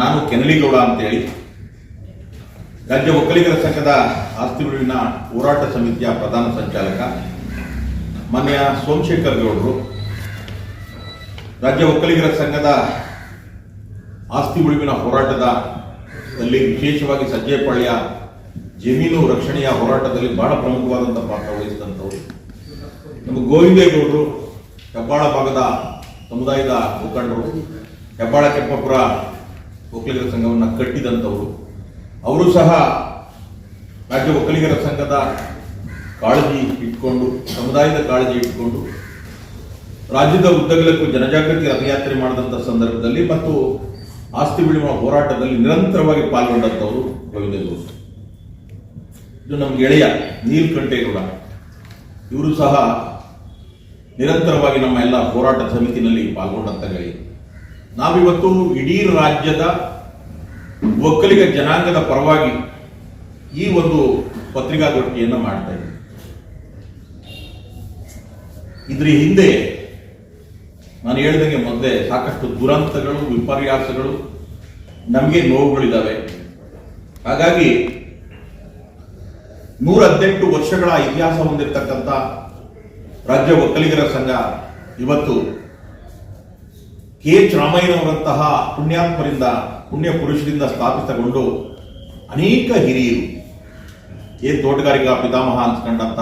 ನಾನು ಕೆನಲಿಗೌಡ ಅಂತೇಳಿ ರಾಜ್ಯ ಒಕ್ಕಲಿಗರ ಸಂಘದ ಆಸ್ತಿ ಉಳಿವಿನ ಹೋರಾಟ ಸಮಿತಿಯ ಪ್ರಧಾನ ಸಂಚಾಲಕ ಮಾನ್ಯ ಸೋಮಶೇಖರ್ ಗೌಡರು, ರಾಜ್ಯ ಒಕ್ಕಲಿಗರ ಸಂಘದ ಆಸ್ತಿ ಉಳಿವಿನ ಹೋರಾಟದ ಅಲ್ಲಿ ವಿಶೇಷವಾಗಿ ಸಜ್ಜೆಪಾಳ್ಯ ಜಮೀನು ರಕ್ಷಣೆಯ ಹೋರಾಟದಲ್ಲಿ ಬಹಳ ಪ್ರಮುಖವಾದಂಥ ಪಾತ್ರ ವಹಿಸಿದಂಥವ್ರು. ನಮ್ಮ ಗೋವಿಂದೇಗೌಡರು, ಹೆಬ್ಬಾಳ ಭಾಗದ ಸಮುದಾಯದ ಮುಖಂಡರು, ಹೆಬ್ಬಾಳ ಕೆಂಪಪುರ ಒಕ್ಕಲಿಗರ ಸಂಘವನ್ನು ಕಟ್ಟಿದಂಥವರು. ಅವರು ಸಹ ರಾಜ್ಯ ಒಕ್ಕಲಿಗರ ಸಂಘದ ಕಾಳಜಿ ಇಟ್ಕೊಂಡು, ಸಮುದಾಯದ ಕಾಳಜಿ ಇಟ್ಕೊಂಡು, ರಾಜ್ಯದ ಉದ್ದಗಲಕ್ಕೂ ಜನಜಾಗೃತಿ ರಥಯಾತ್ರೆ ಮಾಡಿದಂಥ ಸಂದರ್ಭದಲ್ಲಿ ಮತ್ತು ಆಸ್ತಿ ಬಿಡುವ ಹೋರಾಟದಲ್ಲಿ ನಿರಂತರವಾಗಿ ಪಾಲ್ಗೊಂಡಂಥವರು ಗೋವಿಂದೇಗೌಡರು ಇದು ನಮ್ಮ ಗೆಳೆಯ ನೀಲ್ಕಂಠೇಗೌಡ ಇವರು ಸಹ ನಿರಂತರವಾಗಿ ನಮ್ಮ ಎಲ್ಲ ಹೋರಾಟ ಸಮಿತಿನಲ್ಲಿ ಪಾಲ್ಗೊಂಡಂತ ಗೆಳೆಯ. ನಾವಿವತ್ತು ಇಡೀ ರಾಜ್ಯದ ಒಕ್ಕಲಿಗ ಜನಾಂಗದ ಪರವಾಗಿ ಈ ಒಂದು ಪತ್ರಿಕಾಗೋಷ್ಠಿಯನ್ನು ಮಾಡ್ತಾ ಇದ್ದೀವಿ. ಇದ್ರ ಹಿಂದೆ ನಾನು ಹೇಳಿದಂಗೆ ಮೊದಲೇ ಸಾಕಷ್ಟು ದುರಂತಗಳು, ವಿಪರ್ಯಾಸಗಳು, ನಮಗೆ ನೋವುಗಳಿದ್ದಾವೆ ಹಾಗಾಗಿ ನೂರ ಹದಿನೆಂಟು ವರ್ಷಗಳ ಇತಿಹಾಸ ಹೊಂದಿರತಕ್ಕಂಥ ರಾಜ್ಯ ಒಕ್ಕಲಿಗರ ಸಂಘ ಇವತ್ತು ಕೆ ಎಚ್ ರಾಮಯ್ಯನವರಂತಹ ಪುಣ್ಯಾತ್ಮರಿಂದ, ಪುಣ್ಯ ಪುರುಷರಿಂದ ಸ್ಥಾಪಿತಗೊಂಡು ಅನೇಕ ಹಿರಿಯರು ಏನ್ ತೋಟಗಾರಿಕಾ ಪಿತಾಮಹ ಅನ್ಸ್ಕೊಂಡಂತ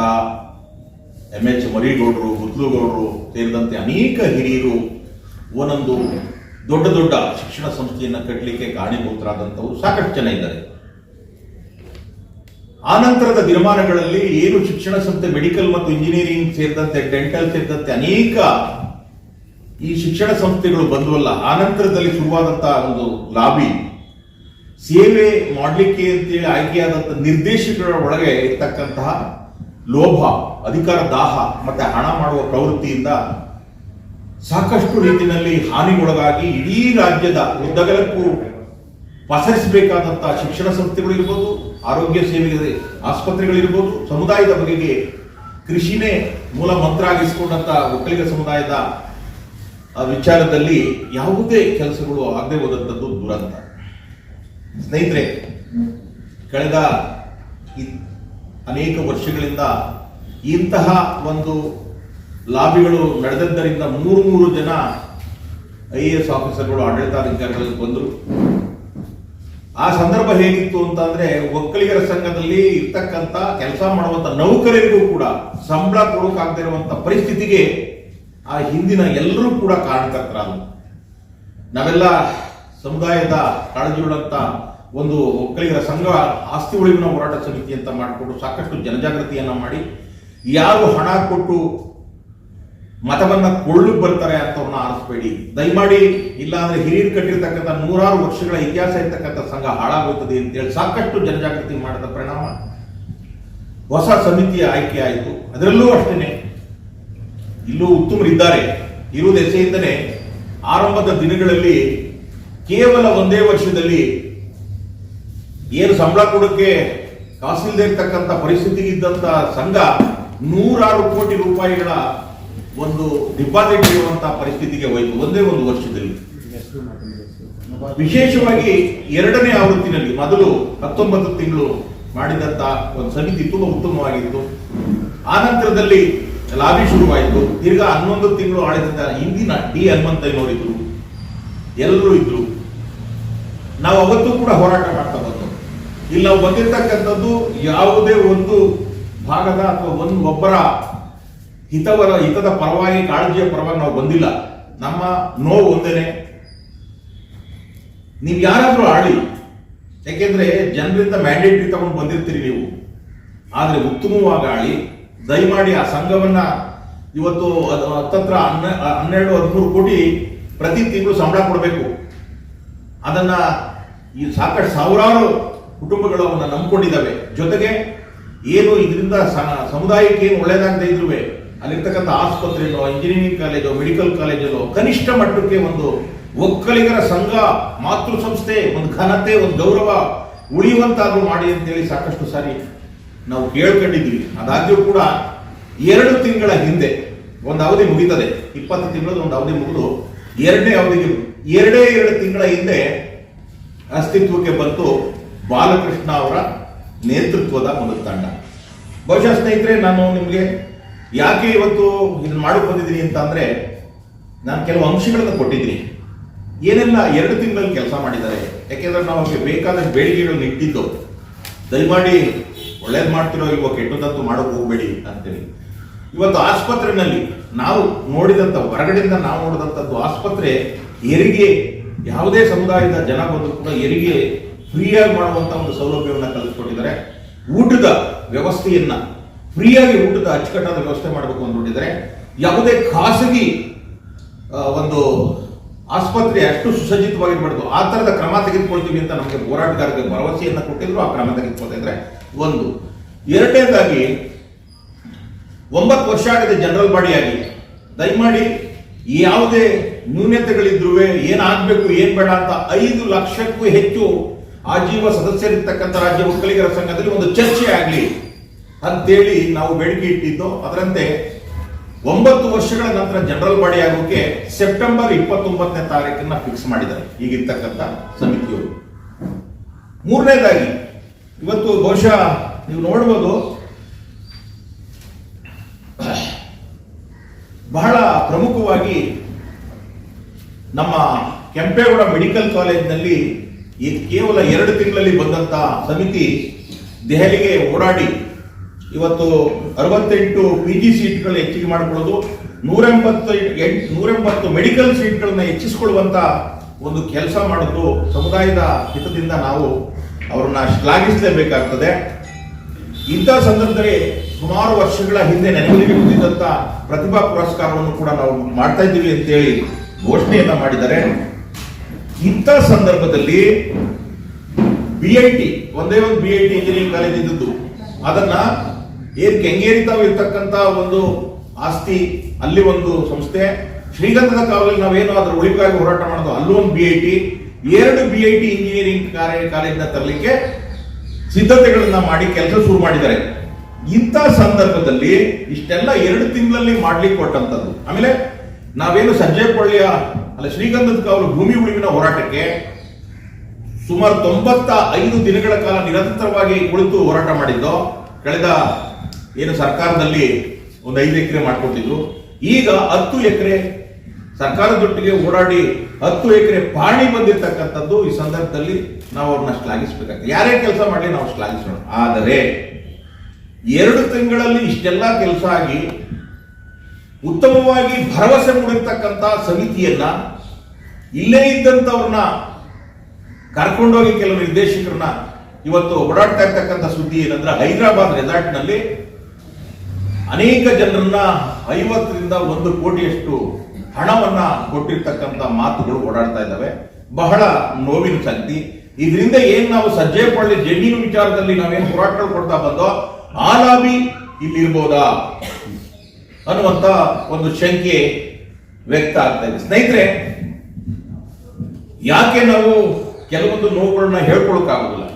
ಎಂ ಎಚ್ ಮರಿಗೌಡರು ಮುದ್ಲುಗೌಡರು ಸೇರಿದಂತೆ ಅನೇಕ ಹಿರಿಯರು ಒಂದೊಂದು ದೊಡ್ಡ ದೊಡ್ಡ ಶಿಕ್ಷಣ ಸಂಸ್ಥೆಯನ್ನು ಕಟ್ಟಲಿಕ್ಕೆ ಕಾರಣೀಭೂತರಾದಂಥವ್ರು ಸಾಕಷ್ಟು ಜನ ಇದ್ದಾರೆ. ಆನಂತರದ ದಿನಮಾನಗಳಲ್ಲಿ ಏನು ಶಿಕ್ಷಣ ಸಂಸ್ಥೆ, ಮೆಡಿಕಲ್ ಮತ್ತು ಇಂಜಿನಿಯರಿಂಗ್ ಸೇರಿದಂತೆ, ಡೆಂಟಲ್ ಸೇರಿದಂತೆ ಅನೇಕ ಈ ಶಿಕ್ಷಣ ಸಂಸ್ಥೆಗಳು ಬಂದವಲ್ಲ ಆನಂತರದಲ್ಲಿ ಶುರುವಾದಂತಹ ಒಂದು ಲಾಬಿ. ಸೇವೆ ಮಾಡಲಿಕ್ಕೆ ಅಂತೇಳಿ ಆಯ್ಕೆಯಾದಂತಹ ನಿರ್ದೇಶಕರ ಒಳಗೆ ಇರ್ತಕ್ಕಂತಹ ಲೋಭ, ಅಧಿಕಾರ ದಾಹ, ಮತ್ತೆ ಹಣ ಮಾಡುವ ಪ್ರವೃತ್ತಿಯಿಂದ ಸಾಕಷ್ಟು ರೀತಿಯಲ್ಲಿ ಹಾನಿಗೊಳಗಾಗಿ ಇಡೀ ರಾಜ್ಯದ ಉದ್ದಗಲಕ್ಕೂ ಪಸರಿಸಬೇಕಾದಂತಹ ಶಿಕ್ಷಣ ಸಂಸ್ಥೆಗಳು ಇರ್ಬೋದು, ಆರೋಗ್ಯ ಸೇವೆ ಆಸ್ಪತ್ರೆಗಳಿರ್ಬೋದು, ಸಮುದಾಯದ ಬಗೆಗೆ ಕೃಷಿನೇ ಮೂಲ ಮಂತ್ರ ಆಗಿಸಿಕೊಂಡಂತಹ ಒಕ್ಕಲಿಗ ಸಮುದಾಯದ ಆ ವಿಚಾರದಲ್ಲಿ ಯಾವುದೇ ಕೆಲಸಗಳು ಆಗದೆ ಹೋದಂಥದ್ದು ದುರಂತ. ಸ್ನೇಹಿತರೆ, ಕಳೆದ ಅನೇಕ ವರ್ಷಗಳಿಂದ ಇಂತಹ ಒಂದು ಲಾಬಿಗಳು ನಡೆದದ್ದರಿಂದ ಮೂರು ಮೂರು ಜನ ಐ ಎ ಎಸ್ ಆಫೀಸರ್ಗಳು ಆಡಳಿತಾಧಿಕಾರಿಗಳಿಗೆ ಬಂದರು. ಆ ಸಂದರ್ಭ ಹೇಗಿತ್ತು ಅಂತಂದ್ರೆ ಒಕ್ಕಲಿಗರ ಸಂಘದಲ್ಲಿ ಇರ್ತಕ್ಕಂಥ ಕೆಲಸ ಮಾಡುವಂತ ನೌಕರರಿಗೂ ಕೂಡ ಸಂಬಳ ಕೊಡೋಕಾಗದೇ ಪರಿಸ್ಥಿತಿಗೆ ಆ ಹಿಂದಿನ ಎಲ್ಲರೂ ಕೂಡ ಕಾರಣಕರ್ತರಾದರು. ನಾವೆಲ್ಲ ಸಮುದಾಯದ ಕಾಳಜಿಯುಳ್ಳಂತ ಒಂದು ಒಕ್ಕಲಿಗರ ಸಂಘ, ಆಸ್ತಿ ಉಳಿವಿನ ಹೋರಾಟ ಸಮಿತಿ ಅಂತ ಮಾಡಿಕೊಂಡು ಸಾಕಷ್ಟು ಜನಜಾಗೃತಿಯನ್ನ ಮಾಡಿ, ಯಾರು ಹಣ ಕೊಟ್ಟು ಮತವನ್ನ ಕೊಳ್ಳು ಬರ್ತಾರೆ ಅಂತವ್ರನ್ನ ಆರಿಸ್ಬೇಡಿ. ದಯಮಾಡಿ ಇಲ್ಲ ಅಂದ್ರೆ ಹಿರಿಯರು ಕಟ್ಟಿರ್ತಕ್ಕಂಥ ನೂರಾರು ವರ್ಷಗಳ ಇತಿಹಾಸ ಇರ್ತಕ್ಕಂಥ ಸಂಘ ಹಾಳಾಗುತ್ತದೆ ಅಂತೇಳಿ ಸಾಕಷ್ಟು ಜನಜಾಗೃತಿ ಮಾಡಿದ ಪರಿಣಾಮ ಹೊಸ ಸಮಿತಿಯ ಆಯ್ಕೆ ಆಯಿತು. ಅದರಲ್ಲೂ ಅಷ್ಟೇನೆ. ಇಲ್ಲೂ ಉತ್ತಮರಿದ್ದಾರೆ. ಇರುವುದು ಎಸೆಯಿಂದನೇ ಆರಂಭದ ದಿನಗಳಲ್ಲಿ ಕೇವಲ ಒಂದೇ ವರ್ಷದಲ್ಲಿ ಏನು ಸಂಬಳ ಕೊಡಕ್ಕೆ ಕಾಸಿಲ್ದೇ ಇರ್ತಕ್ಕಂಥ ಪರಿಸ್ಥಿತಿಗೆ ಇದ್ದಂತ ಸಂಘ ನೂರಾರು ಕೋಟಿ ರೂಪಾಯಿಗಳ ಒಂದು ಡಿಪಾಸಿಟ್ ಇರುವಂತಹ ಪರಿಸ್ಥಿತಿಗೆ ಹೋಯಿತು ಒಂದೇ ಒಂದು ವರ್ಷದಲ್ಲಿ. ವಿಶೇಷವಾಗಿ ಎರಡನೇ ಆವೃತ್ತಿನಲ್ಲಿ ಮೊದಲು ಹತ್ತೊಂಬತ್ತು ತಿಂಗಳು ಮಾಡಿದಂತ ಒಂದು ಸಮಿತಿ ತುಂಬಾ ಉತ್ತಮವಾಗಿತ್ತು. ಆ ನಂತರದಲ್ಲಿ ಲಾಬಿ ಶುರುವಾಯಿತು. ತಿರ್ಗಾ ಹನ್ನೊಂದು ತಿಂಗಳು ಆಳಿದ ಹಿಂದಿನ ಡಿ ಹನುಮಂತಯ್ಯನವರಿದ್ರು. ಎಲ್ಲರೂ ಇದ್ರು. ನಾವು ಅವತ್ತು ಕೂಡ ಹೋರಾಟ ಮಾಡ್ತಾ ಬಂದು ಇಲ್ಲಿ ನಾವು ಬಂದಿರತಕ್ಕಂಥದ್ದು ಯಾವುದೇ ಒಂದು ಭಾಗದ ಅಥವಾ ಒಂದು ಒಬ್ಬರ ಹಿತವರ, ಹಿತದ ಪರವಾಗಿ, ಕಾಳಜಿಯ ಪರವಾಗಿ ನಾವು ಬಂದಿಲ್ಲ. ನಮ್ಮ ನೋವು ಒಂದೇನೆ. ನೀವು ಯಾರಾದರೂ ಆಳಿ. ಯಾಕೆಂದ್ರೆ ಜನರಿಂದ ಮ್ಯಾಂಡೇಟ್ರಿ ತಗೊಂಡು ಬಂದಿರ್ತೀರಿ ನೀವು. ಆದರೆ ಉತ್ತಮವಾಗಿ ಆಳಿ. ದಯಮಾಡಿ ಆ ಸಂಘವನ್ನ ಇವತ್ತು ಹತ್ತತ್ರ ಹನ್ನೆ- ಹನ್ನೆರಡು ಹದಿಮೂರು ಕೋಟಿ ಪ್ರತಿ ತಿಂಗಳು ಸಂಬಳ ಕೊಡಬೇಕು. ಅದನ್ನ ಈ ಸಾಕಷ್ಟು ಸಾವಿರಾರು ಕುಟುಂಬಗಳು ಅವನ್ನ ನಂಬಿಕೊಂಡಿದ್ದಾವೆ. ಜೊತೆಗೆ ಏನು ಇದರಿಂದ ಸಮುದಾಯಕ್ಕೆ ಏನು ಒಳ್ಳೇದಾಗದೇ ಇದ್ರು ಅಲ್ಲಿರ್ತಕ್ಕಂಥ ಆಸ್ಪತ್ರೆನೋ ಇಂಜಿನಿಯರಿಂಗ್ ಕಾಲೇಜೋ ಮೆಡಿಕಲ್ ಕಾಲೇಜಲ್ಲೋ ಕನಿಷ್ಠ ಮಟ್ಟಕ್ಕೆ ಒಂದು ಒಕ್ಕಲಿಗರ ಸಂಘ ಮಾತೃ ಸಂಸ್ಥೆ ಒಂದು ಘನತೆ, ಒಂದು ಗೌರವ ಉಳಿಯುವಂತಾದ್ರೂ ಮಾಡಿ ಅಂತೇಳಿ ಸಾಕಷ್ಟು ಸಾರಿ ನಾವು ಕೇಳ್ಕೊಂಡಿದ್ವಿ ಅದಾದ್ರೂ ಕೂಡ ಎರಡು ತಿಂಗಳ ಹಿಂದೆ ಒಂದು ಅವಧಿ ಮುಗೀತದೆ. ಇಪ್ಪತ್ತು ತಿಂಗಳದ ಒಂದು ಅವಧಿ ಮುಗಿದು ಎರಡನೇ ಅವಧಿಗೆ ಎರಡೇ ಎರಡು ತಿಂಗಳ ಹಿಂದೆ ಅಸ್ತಿತ್ವಕ್ಕೆ ಬಂತು ಬಾಲಕೃಷ್ಣ ಅವರ ನೇತೃತ್ವದ ಒಂದು ತಂಡ. ಬಹುಶಃ ಸ್ನೇಹಿತರೆ, ನಾನು ನಿಮಗೆ ಯಾಕೆ ಇವತ್ತು ಇದನ್ನ ಮಾಡಿಕೊಂಡಿದ್ದೀನಿ ಬಂದಿದ್ದೀನಿ ಅಂತ ಅಂದ್ರೆ, ನಾನು ಕೆಲವು ಅಂಶಗಳನ್ನು ಕೊಟ್ಟಿದ್ದೀನಿ. ಏನೆಲ್ಲ ಎರಡು ತಿಂಗಳಲ್ಲಿ ಕೆಲಸ ಮಾಡಿದ್ದಾರೆ? ಯಾಕೆಂದ್ರೆ ನಾವು ಅವರಿಗೆ ಬೇಕಾದ ಬೇಡಿಕೆಗಳನ್ನು ಇಟ್ಟಿದ್ದು. ದಯಮಾಡಿ ಒಳ್ಳೇದು ಮಾಡ್ತಿರೋ ಇಲ್ವೋ, ಕೆಟ್ಟದಂತೂ ಮಾಡೋಕೆ ಹೋಗ್ಬೇಡಿ ಅಂತೇಳಿ. ಇವತ್ತು ಆಸ್ಪತ್ರೆನಲ್ಲಿ ನಾವು ನೋಡಿದಂಥ ಹೊರಗಡೆಯಿಂದ ನಾವು ನೋಡಿದಂಥದ್ದು ಆಸ್ಪತ್ರೆ ಹೆರಿಗೆ ಯಾವುದೇ ಸಮುದಾಯದ ಜನ ಬಂದು ಕೂಡ ಹೆರಿಗೆ ಫ್ರೀಯಾಗಿ ಮಾಡುವಂಥ ಒಂದು ಸೌಲಭ್ಯವನ್ನು ಕಲ್ಪಿಸ್ಕೊಟ್ಟಿದ್ದಾರೆ. ಊಟದ ವ್ಯವಸ್ಥೆಯನ್ನ ಫ್ರೀಯಾಗಿ ಊಟದ ಅಚ್ಚುಕಟ್ಟಾದ ವ್ಯವಸ್ಥೆ ಮಾಡಬೇಕು ಅಂದ್ಬಿಟ್ಟಿದ್ದಾರೆ. ಯಾವುದೇ ಖಾಸಗಿ ಒಂದು ಆಸ್ಪತ್ರೆ ಅಷ್ಟು ಸುಸಜ್ಜಿತವಾಗಿ ಮಾಡಿದ್ರು. ಆ ಥರದ ಕ್ರಮ ತೆಗೆದುಕೊಳ್ತೀವಿ ಅಂತ ನಮಗೆ ಹೋರಾಟಗಾರರಿಗೆ ಭರವಸೆಯನ್ನು ಕೊಟ್ಟಿದ್ರು. ಆ ಕ್ರಮ ತೆಗೆದುಕೊಳ್ತಾ ಇದ್ರೆ ಒಂದು. ಎರಡನೇದಾಗಿ, ಒಂಬತ್ತು ವರ್ಷ ಆಗಿದೆ ಜನರಲ್ ಬಾಡಿಯಾಗಿ. ದಯಮಾಡಿ ಯಾವುದೇ ನ್ಯೂನತೆಗಳಿದ್ರು ಏನಾಗಬೇಕು, ಏನು ಬೇಡ ಅಂತ ಐದು ಲಕ್ಷಕ್ಕೂ ಹೆಚ್ಚು ಆಜೀವ ಸದಸ್ಯರಿರ್ತಕ್ಕಂಥ ರಾಜ್ಯ ಒಕ್ಕಲಿಗರ ಸಂಘದಲ್ಲಿ ಒಂದು ಚರ್ಚೆ ಆಗಲಿ. ಅಂತೇಳಿ ನಾವು ಬೇಡಿಕೆ ಇಟ್ಟಿದ್ದು. ಅದರಂತೆ ಒಂಬತ್ತು ವರ್ಷಗಳ ನಂತರ ಜನರಲ್ ಬಾಡಿ ಆಗೋಕೆ ಸೆಪ್ಟೆಂಬರ್ ಇಪ್ಪತ್ತೊಂಬತ್ತನೇ ತಾರೀಕನ್ನ ಫಿಕ್ಸ್ ಮಾಡಿದ್ದಾರೆ ಈಗಿರ್ತಕ್ಕಂಥ ಸಮಿತಿಯವರು. ಮೂರನೇದಾಗಿ, ಇವತ್ತು ಬಹುಶಃ ನೀವು ನೋಡ್ಬೋದು, ಬಹಳ ಪ್ರಮುಖವಾಗಿ ನಮ್ಮ ಕೆಂಪೇಗೌಡ ಮೆಡಿಕಲ್ ಕಾಲೇಜಿನಲ್ಲಿ ಕೇವಲ ಎರಡು ತಿಂಗಳಲ್ಲಿ ಬಂದಂತಹ ಸಮಿತಿ ದೆಹಲಿಗೆ ಓಡಾಡಿ ಇವತ್ತು ಅರವತ್ತೆಂಟು ಪಿ ಜಿ ಸೀಟ್ಗಳು ಹೆಚ್ಚಿಗೆ ಮಾಡಿಕೊಳ್ಳೋದು, ನೂರೆಂಬತ್ತು, ಎಂಟು, ನೂರೆಂಬತ್ತು ಮೆಡಿಕಲ್ ಸೀಟ್ಗಳನ್ನ ಹೆಚ್ಚಿಸಿಕೊಳ್ಳುವಂತ ಒಂದು ಕೆಲಸ ಮಾಡೋದು ಸಮುದಾಯದ ಹಿತದಿಂದ ನಾವು ಅವರನ್ನ ಶ್ಲಾಘಿಸಲೇಬೇಕಾಗ್ತದೆ. ಇಂಥ ಸಂದರ್ಭದಲ್ಲಿ ಸುಮಾರು ವರ್ಷಗಳ ಹಿಂದೆ ನೆನಪಿಗೆ ಪ್ರತಿಭಾ ಪುರಸ್ಕಾರವನ್ನು ಕೂಡ ನಾವು ಮಾಡ್ತಾ ಇದ್ದೀವಿ ಅಂತೇಳಿ ಘೋಷಣೆಯನ್ನ ಮಾಡಿದ್ದಾರೆ. ಇಂಥ ಸಂದರ್ಭದಲ್ಲಿ ಬಿ ಐ ಟಿ ಒಂದೇ ಒಂದು B I T engineering college ಇದ್ದದ್ದು, ಅದನ್ನ ಏನ್ ಕೆಂಗೇರಿ ತಾವು ಇರ್ತಕ್ಕಂತ ಒಂದು ಆಸ್ತಿ, ಅಲ್ಲಿ ಒಂದು ಸಂಸ್ಥೆ, ಶ್ರೀಗಂಧದ ಕಾಲದಲ್ಲಿ ನಾವೇನು ಅದರ ಉಳಿಗಾಗಿ ಹೋರಾಟ ಮಾಡೋದು? ಅಲ್ಲೂ ಒಂದು ಬಿ ಐ ಟಿ ಎರಡು ಬಿ ಐ ಟಿ ಇಂಜಿನಿಯರಿಂಗ್ ಕಾರ್ಯ ಕಾಲೇಜಿನ ತರಲಿಕ್ಕೆ ಸಿದ್ಧತೆಗಳನ್ನ ಮಾಡಿ ಕೆಲಸ ಶುರು ಮಾಡಿದ್ದಾರೆ. ಇಂಥ ಸಂದರ್ಭದಲ್ಲಿ ಇಷ್ಟೆಲ್ಲ ಎರಡು ತಿಂಗಳಲ್ಲಿ ಮಾಡ್ಲಿಕ್ಕೆ ಕೊಟ್ಟಂತದ್ದು ಆಮೇಲೆ ನಾವೇನು ಸಜ್ಜೆಪಳ್ಳಿಯ ಅಲ್ಲ ಶ್ರೀಗಂಧದ ಕಾವಲು ಭೂಮಿ ಉಳಿವಿನ ಹೋರಾಟಕ್ಕೆ ಸುಮಾರು ತೊಂಬತ್ತ ಐದು ದಿನಗಳ ಕಾಲ ನಿರಂತರವಾಗಿ ಕುಳಿತು ಹೋರಾಟ ಮಾಡಿದ್ದು, ಕಳೆದ ಏನು ಸರ್ಕಾರದಲ್ಲಿ ಒಂದು ಐದು ಎಕರೆ ಮಾಡ್ಕೊಟ್ಟಿದ್ರು ಈಗ ಹತ್ತು ಎಕರೆ ಸರ್ಕಾರದೊಟ್ಟಿಗೆ ಓಡಾಡಿ ಹತ್ತು ಎಕರೆ ಪಾಣಿ ಬಂದಿರತಕ್ಕಂಥದ್ದು ಈ ಸಂದರ್ಭದಲ್ಲಿ ನಾವು ಅವ್ರನ್ನ ಶ್ಲಾಘಿಸಬೇಕಾಗ್ತದೆ. ಯಾರೇ ಕೆಲಸ ಮಾಡಲಿ ನಾವು ಶ್ಲಾಘಿಸೋಣ. ಆದರೆ ಎರಡು ತಿಂಗಳಲ್ಲಿ ಇಷ್ಟೆಲ್ಲ ಕೆಲಸ ಆಗಿ ಉತ್ತಮವಾಗಿ ಭರವಸೆ ಮೂಡಿರ್ತಕ್ಕಂಥ ಸಮಿತಿಯನ್ನ ಇಲ್ಲೇ ಇದ್ದಂಥವ್ರನ್ನ ಕರ್ಕೊಂಡೋಗಿ ಕೆಲವು ನಿರ್ದೇಶಕರನ್ನ ಇವತ್ತು ಓಡಾಡ್ತಾ ಇರ್ತಕ್ಕಂಥ ಸುದ್ದಿ ಏನಂದ್ರೆ ಹೈದರಾಬಾದ್ ರೆಸಾರ್ಟ್ನಲ್ಲಿ ಅನೇಕ ಜನರನ್ನ ಐವತ್ತರಿಂದ ಒಂದು ಕೋಟಿಯಷ್ಟು ಹಣವನ್ನ ಕೊಟ್ಟಿರ್ತಕ್ಕಂಥ ಮಾತುಗಳು ಓಡಾಡ್ತಾ ಇದ್ದಾವೆ. ಬಹಳ ನೋವಿನ ಸಂಗತಿ. ಇದರಿಂದ ಏನ್ ನಾವು ಸಜ್ಜೆಪಳ್ಳಿ ಜಮೀನು ವಿಚಾರದಲ್ಲಿ ನಾವೇನು ಹೋರಾಟಗಳು ಕೊಡ್ತಾ ಬಂದೋ, ಆ ಲಾಬಿ ಇಲ್ಲಿರ್ಬೋದಾ? ಅನ್ನುವಂತ ಒಂದು ಶಂಕೆ ವ್ಯಕ್ತ ಆಗ್ತಾ ಇದೆ. ಸ್ನೇಹಿತರೆ, ಯಾಕೆ ನಾವು ಕೆಲವೊಂದು ನೋವುಗಳನ್ನ ಹೇಳ್ಕೊಳಕ್ಕಾಗೋದಿಲ್ಲ?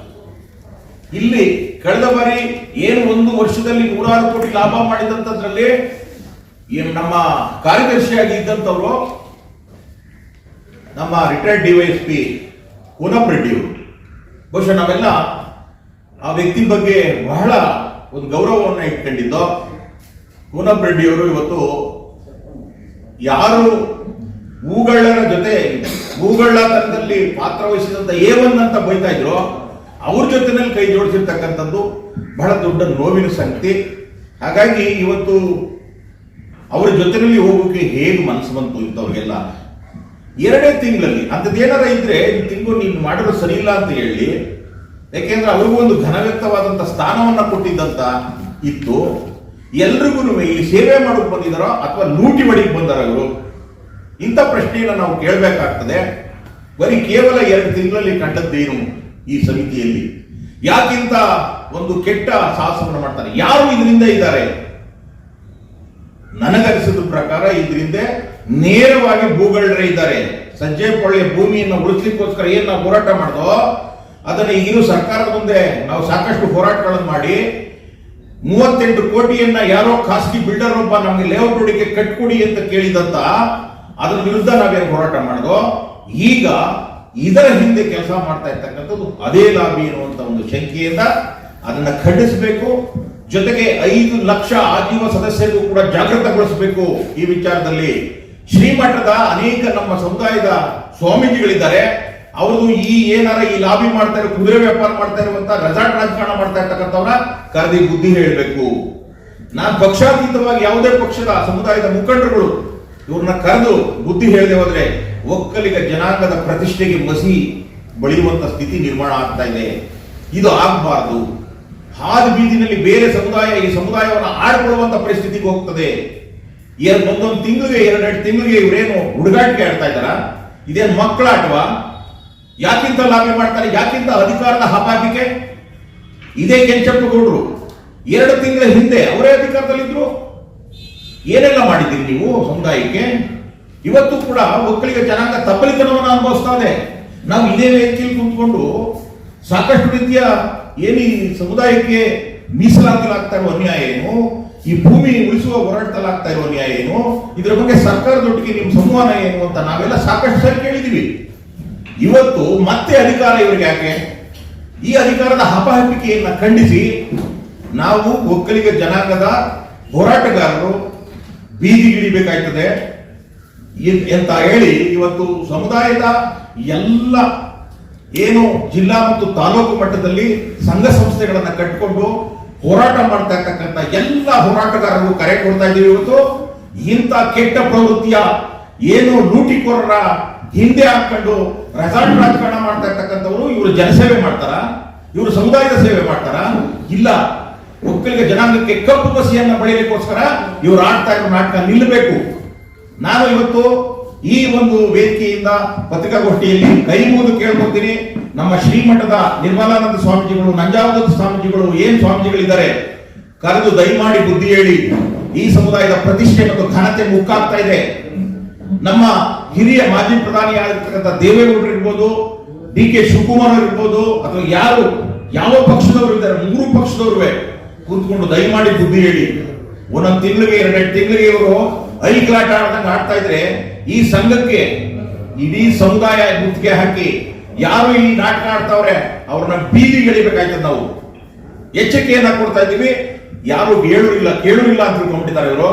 ಇಲ್ಲಿ ಕಳೆದ ಬಾರಿ ಏನು ಒಂದು ವರ್ಷದಲ್ಲಿ ನೂರಾರು ಕೋಟಿ ಲಾಭ ಮಾಡಿದಂತದ್ರಲ್ಲಿ ನಮ್ಮ ಕಾರ್ಯದರ್ಶಿಯಾಗಿ ಇದ್ದಂಥವ್ರು ನಮ್ಮ ರಿಟೈರ್ಡ್ ಡಿವೈಎಸ್ಪಿ ಪೂನಂ ರೆಡ್ಡಿಯವರು ಬಹುಶಃ ನಾವೆಲ್ಲ ಆ ವ್ಯಕ್ತಿ ಬಗ್ಗೆ ಬಹಳ ಒಂದು ಗೌರವವನ್ನು ಇಟ್ಕೊಂಡಿದ್ದು. ಪೂನಂ ರೆಡ್ಡಿಯವರು ಇವತ್ತು ಯಾರು ಹೂಗಳ್ಳರ ಜೊತೆ ಹೂಗಳ್ಳತನದಲ್ಲಿ ಪಾತ್ರ ವಹಿಸಿದಂತ ಏವನ್ ಅಂತ ಬೈತಾ ಇದ್ರು. ಅವ್ರ ಜೊತೆನಲ್ಲಿ ಕೈ ಜೋಡಿಸಿರ್ತಕ್ಕಂಥದ್ದು ಬಹಳ ದೊಡ್ಡ ನೋವಿನ ಸಂಗತಿ. ಹಾಗಾಗಿ ಇವತ್ತು ಅವರ ಜೊತೆನಲ್ಲಿ ಹೋಗೋಕೆ ಹೇಗೆ ಮನಸ್ಸು ಬಂತು ಇಂಥವ್ರಿಗೆಲ್ಲ? ಎರಡೇ ತಿಂಗಳಲ್ಲಿ, ಅಂಥದ್ದು ಏನಾರ ಇದ್ರೆ ಈ ತಿಂಗಳು ನೀನು ಮಾಡಲು ಸರಿ ಇಲ್ಲ ಅಂತ ಹೇಳಿ, ಯಾಕೆಂದ್ರೆ ಅವ್ರಿಗೂ ಒಂದು ಘನವ್ಯಕ್ತವಾದಂತ ಸ್ಥಾನವನ್ನ ಕೊಟ್ಟಿದ್ದಂತ ಇತ್ತು. ಎಲ್ರಿಗೂ ಇಲ್ಲಿ ಸೇವೆ ಮಾಡೋಕೆ ಬಂದಿದ್ದಾರೋ ಅಥವಾ ಲೂಟಿ ಮಡಿಗೆ ಬಂದಾರ ಇವರು? ಇಂಥ ಪ್ರಶ್ನೆಯನ್ನು ನಾವು ಕೇಳಬೇಕಾಗ್ತದೆ. ಬರೀ ಕೇವಲ ಎರಡು ತಿಂಗಳಲ್ಲಿ ಕಂಡದ್ದೇನು? ಈ ಸಮಿತಿಯಲ್ಲಿ. ಯಾಕಿಂತ ಒಂದು ಕೆಟ್ಟ ಸಾಹಸವನ್ನು ಮಾಡ್ತಾರೆ? ಯಾರು ಇದರಿಂದ ಇದ್ದಾರೆ? ನನಗನಿಸಿದ ಪ್ರಕಾರ ಇದರಿಂದ ನೇರವಾಗಿ ಭೂಗಳ್ಳರೇ ಇದ್ದಾರೆ. ಸಜ್ಜೆಪೊಳ್ಳೆಯ ಭೂಮಿಯನ್ನು ಉಳಿಸ್ಲಿಕ್ಕೋಸ್ಕರ ಏನ್ ನಾವು ಹೋರಾಟ ಮಾಡ್ದೋ, ಅದನ್ನ ಇರೋ ಸರ್ಕಾರದ ಮುಂದೆ ನಾವು ಸಾಕಷ್ಟು ಹೋರಾಟಗಳನ್ನು ಮಾಡಿ, ಮೂವತ್ತೆಂಟು ಕೋಟಿಯನ್ನ ಯಾರೋ ಖಾಸಗಿ ಬಿಲ್ಡರ್ ಒಬ್ಬ ನಮಗೆ ಲೇಔಟ್ ರೋಡಿಗೆ ಕಟ್ಕೊಡಿ ಅಂತ ಕೇಳಿದಂತ, ಅದರ ವಿರುದ್ಧ ನಾವೇನು ಹೋರಾಟ ಮಾಡಿದೋ, ಈಗ ಇದರ ಹಿಂದೆ ಕೆಲಸ ಮಾಡ್ತಾ ಇರ್ತಕ್ಕಂಥದ್ದು ಅದೇ ಲಾಬಿ ಎನ್ನುವಂತ ಒಂದು ಶಂಕೆಯಿಂದ ಅದನ್ನು ಖಂಡಿಸಬೇಕು. ಜೊತೆಗೆ ಐದು ಲಕ್ಷ ಆಜೀವ ಸದಸ್ಯರಿಗೂ ಕೂಡ ಜಾಗೃತಗೊಳಿಸಬೇಕು ಈ ವಿಚಾರದಲ್ಲಿ. ಶ್ರೀಮಠದ ಅನೇಕ ನಮ್ಮ ಸಮುದಾಯದ ಸ್ವಾಮೀಜಿಗಳಿದ್ದಾರೆ. ಅವರು ಈ ಏನಾರ ಈ ಲಾಬಿ ಮಾಡ್ತಾ ಇರೋ ಕುದುರೆ ವ್ಯಾಪಾರ ಮಾಡ್ತಾ ಇರುವಂತ ರೆಸಾರ್ಟ್ ರಾಜಕಾರಣ ಮಾಡ್ತಾ ಇರ್ತಕ್ಕಂಥವ್ರ ಕರೆದಿ ಬುದ್ಧಿ ಹೇಳಬೇಕು. ನಾನು ಪಕ್ಷಾತೀತವಾಗಿ ಯಾವುದೇ ಪಕ್ಷದ ಸಮುದಾಯದ ಮುಖಂಡರುಗಳು ಇವ್ರನ್ನ ಕರೆದು ಬುದ್ಧಿ ಹೇಳದೆ ಹೋದ್ರೆ ಒಕ್ಕಲಿಗ ಜನಾಂಗದ ಪ್ರತಿಷ್ಠೆಗೆ ಮಸಿ ಬಳಿಯುವಂತ ಸ್ಥಿತಿ ನಿರ್ಮಾಣ ಆಗ್ತಾ ಇದೆ. ಇದು ಆಗಬಾರ್ದು. ಹಾದು ಬೀದಿನಲ್ಲಿ ಬೇರೆ ಸಮುದಾಯ ಈ ಸಮುದಾಯವನ್ನು ಆಡ್ಕೊಳ್ಳುವಂತ ಪರಿಸ್ಥಿತಿಗೆ ಹೋಗ್ತದೆ. ಒಂದೊಂದು ತಿಂಗಳಿಗೆ, ಎರಡೆರಡು ತಿಂಗಳಿಗೆ ಇವರೇನು ಹುಡುಗಾಟಿಕೆ ಆಡ್ತಾ ಇದ್ದಾರ? ಇದೇನು ಮಕ್ಕಳ ಆಟವಾ ಯಾಕಿಂತ ಲಾಭ ಮಾಡ್ತಾರೆ? ಯಾಕಿಂತ ಅಧಿಕಾರದ ಹಪಾಪಿಕೆ ಇದೇ ಕೆಂಚಪ್ಪಗೌಡರು. ಎರಡು ತಿಂಗಳ ಹಿಂದೆ ಅವರೇ ಅಧಿಕಾರದಲ್ಲಿದ್ರು. ಏನೆಲ್ಲ ಮಾಡಿದ್ದೀರಿ ನೀವು? ಸಮುದಾಯಕ್ಕೆ? ಇವತ್ತು ಕೂಡ ಒಕ್ಕಲಿಗ ಜನಾಂಗ ತಪ್ಪಲಿತನವನ್ನು ಅನುಭವಿಸ್ತಾ ಇದೆ. ನಾವು ಇದೇ ವ್ಯಕ್ತಿಯಲ್ಲಿ ಕುಂತ್ಕೊಂಡು ಸಾಕಷ್ಟು ರೀತಿಯ ಏನಿ ಸಮುದಾಯಕ್ಕೆ ಮೀಸಲಾತಿಲಾಗ್ತಾ ಇರುವ ಅನ್ಯಾಯ ಏನು, ಈ ಭೂಮಿ ಉಳಿಸುವ ಹೋರಾಟದಲ್ಲಾಗ್ತಾ ಇರುವ ಅನ್ಯಾಯ ಏನು, ಇದರ ಬಗ್ಗೆ ಸರ್ಕಾರದೊಟ್ಟಿಗೆ ನಿಮ್ಮ ಸಂವಹನ ಏನು ಅಂತ ನಾವೆಲ್ಲ ಸಾಕಷ್ಟು ಸರಿ ಕೇಳಿದೀವಿ ಇವತ್ತು ಮತ್ತೆ ಅಧಿಕಾರ ಇವರಿಗೆ ಯಾಕೆ? ಈ ಅಧಿಕಾರದ ಹಪಹಪಿಕೆಯನ್ನು ಖಂಡಿಸಿ ನಾವು ಒಕ್ಕಲಿಗ ಜನಾಂಗದ ಹೋರಾಟಗಾರರು ಬೀದಿಗಿಳಿಬೇಕಾಗ್ತದೆ ಅಂತ ಹೇಳಿ, ಇವತ್ತು ಸಮುದಾಯದ ಎಲ್ಲ ಏನು ಜಿಲ್ಲಾ ಮತ್ತು ತಾಲೂಕು ಮಟ್ಟದಲ್ಲಿ ಸಂಘ ಸಂಸ್ಥೆಗಳನ್ನು ಕಟ್ಟಿಕೊಂಡು ಹೋರಾಟ ಮಾಡ್ತಾ ಇರ್ತಕ್ಕಂಥ ಎಲ್ಲ ಹೋರಾಟಗಾರರು ಕರೆ ಕೊಡ್ತಾ ಇದ್ದೀವಿ ಇವತ್ತು. ಇಂಥ ಕೆಟ್ಟ ಪ್ರವೃತ್ತಿಯ ಏನು ಲೂಟಿಕೋರರ ಹಿಂದೆ ಹಾಕೊಂಡು ರೆಸಾರ್ಟ್ ರಾಜಕಾರಣ ಮಾಡ್ತಾ ಇರ್ತಕ್ಕಂಥವ್ರು ಇವರು ಜನಸೇವೆ ಮಾಡ್ತಾರ? ಇವರು ಸಮುದಾಯದ ಸೇವೆ ಮಾಡ್ತಾರ? ಇಲ್ಲ, ಒಕ್ಕಲಿಗ ಜನಾಂಗಕ್ಕೆ ಕಪ್ಪು ಬಸಿಯನ್ನ ಬಳಿಯಲಿಕ್ಕೋಸ್ಕರ ಇವರು ಆಡ್ತಾ ಇರೋ ನಾಟಕ ನಿಲ್ಲಬೇಕು ನಾನು ಇವತ್ತು ಈ ಒಂದು ವೇದಿಕೆಯಿಂದ ಪತ್ರಿಕಾಗೋಷ್ಠಿಯಲ್ಲಿ ಕೈ ಮುಗಿದು ಕೇಳ್ಕೊತೀನಿ ನಮ್ಮ ಶ್ರೀಮಠದ ನಿರ್ಮಲಾನಂದ ಸ್ವಾಮೀಜಿಗಳು ನಂಜಾವಧೂತ ಸ್ವಾಮೀಜಿಗಳು ಏನ್ ಸ್ವಾಮೀಜಿಗಳಿದ್ದಾರೆ? ಕರೆದು ದಯಮಾಡಿ ಬುದ್ಧಿ ಹೇಳಿ. ಈ ಸಮುದಾಯದ ಪ್ರತಿಷ್ಠೆ ಮತ್ತು ಘನತೆ ಮುಕ್ಕಾಗ್ತಾ ಇದೆ. ನಮ್ಮ ಹಿರಿಯ ಮಾಜಿ ಪ್ರಧಾನಿ ಆಗಿರ್ತಕ್ಕಂಥ ದೇವೇಗೌಡರು ಇರ್ಬೋದು ಡಿ ಕೆ ಶಿವಕುಮಾರ್ ಇರ್ಬೋದು, ಅಥವಾ ಯಾರು, ಯಾವ ಪಕ್ಷದವರು ಇದ್ದಾರೆ, ಮೂರು ಪಕ್ಷದವ್ರುವೆ, ಕೂತ್ಕೊಂಡು ದಯಮಾಡಿ ಬುದ್ಧಿ ಹೇಳಿ. ಒಂದೊಂದು ತಿಂಗಳಿಗೆ, ಎರಡೆರಡು ತಿಂಗಳಿಗೆ ಇವರು ಐಕ್ಲಾಟ ಆಡ್ದಂಗೆ ಆಡ್ತಾ ಇದ್ರೆ ಈ ಸಂಘಕ್ಕೆ ಇಡೀ ಸಮುದಾಯ ಗುತ್ತಿಗೆ ಹಾಕಿ ಯಾರು ಇಲ್ಲಿ ನಾಟಕ ಆಡ್ತಾವ್ರೆ, ಅವ್ರನ್ನ ಬೀದಿ ಎಳಿಬೇಕಾಯ್ತದ ನಾವು. ಎಚ್ಚರಿಕೆಯನ್ನ ಕೊಡ್ತಾ ಇದ್ದೀವಿ. ಯಾರು ಹೇಳೂರಿಲ್ಲ ಇಲ್ಲ ಅಂತ ತಿಳ್ಕೊಂಡ್ಬಿಟ್ಟಿದ್ದಾರೆ ಇವರು.